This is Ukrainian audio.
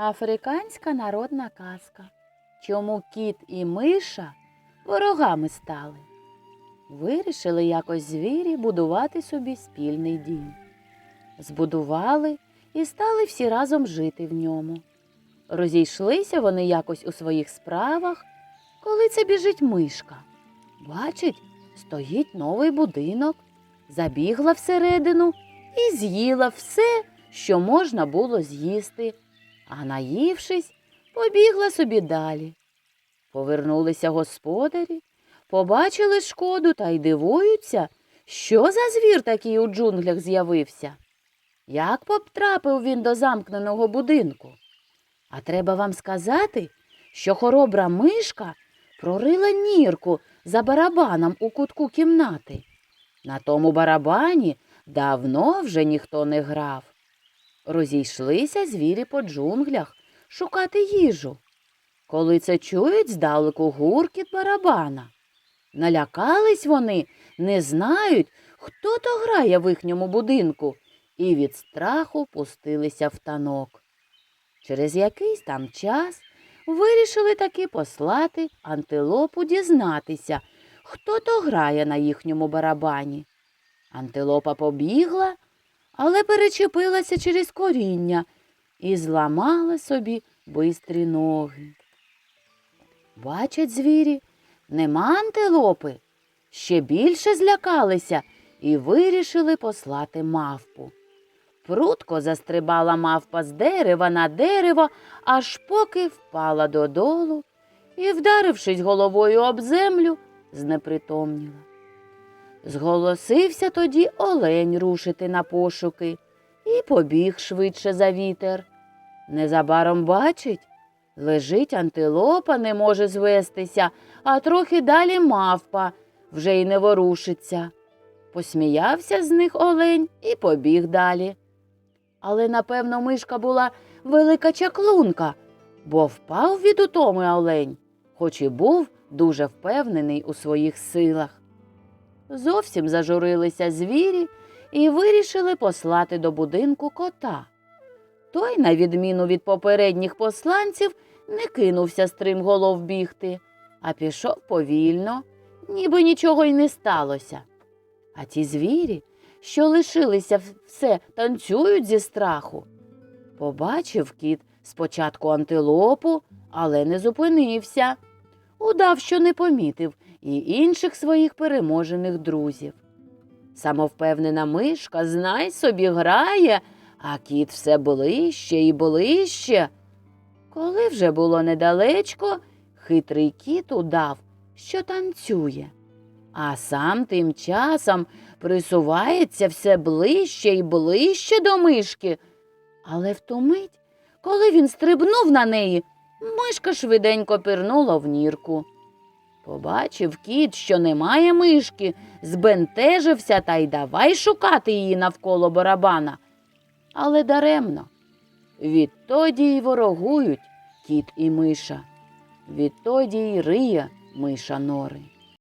Африканська народна казка. Чому кіт і миша ворогами стали? Вирішили якось звірі будувати собі спільний дім. Збудували і стали всі разом жити в ньому. Розійшлися вони якось у своїх справах, коли це біжить мишка. Бачить, стоїть новий будинок, забігла всередину і з'їла все, що можна було з'їсти, а наївшись, побігла собі далі. Повернулися господарі, побачили шкоду та й дивуються, що за звір такий у джунглях з'явився. Як потрапив він до замкненого будинку? А треба вам сказати, що хоробра мишка прорила нірку за барабаном у кутку кімнати. На тому барабані давно вже ніхто не грав. Розійшлися звірі по джунглях шукати їжу. Коли це чують здалеку гуркіт барабана. Налякались вони, не знають, хто то грає в їхньому будинку, і від страху пустилися в танок. Через якийсь там час вирішили таки послати антилопу дізнатися, хто то грає на їхньому барабані. Антилопа побігла, але перечепилася через коріння і зламала собі бистрі ноги. Бачать звірі, нема антилопи. Ще більше злякалися і вирішили послати мавпу. Прутко застрибала мавпа з дерева на дерево, аж поки впала додолу і, вдарившись головою об землю, знепритомніла. Зголосився тоді олень рушити на пошуки і побіг швидше за вітер. Незабаром бачить, лежить антилопа, не може звестися, а трохи далі мавпа вже й не ворушиться. Посміявся з них олень і побіг далі. Але, напевно, мишка була велика чаклунка, бо впав від утоми олень, хоч і був дуже впевнений у своїх силах. Зовсім зажурилися звірі і вирішили послати до будинку кота. Той, на відміну від попередніх посланців, не кинувся стримголов бігти, а пішов повільно, ніби нічого й не сталося. А ті звірі, що лишилися все, танцюють зі страху. Побачив кіт спочатку антилопу, але не зупинився. Удав, що не помітив і інших своїх переможених друзів. Самовпевнена мишка, знай собі, грає, а кіт все ближче і ближче. Коли вже було недалечко, хитрий кіт удав, що танцює, а сам тим часом присувається все ближче і ближче до мишки. Але в ту мить, коли він стрибнув на неї, мишка швиденько пірнула в нірку. Побачив кіт, що немає мишки, збентежився та й давай шукати її навколо барабана. Але даремно. Відтоді й ворогують кіт і миша, відтоді й риє миша нори.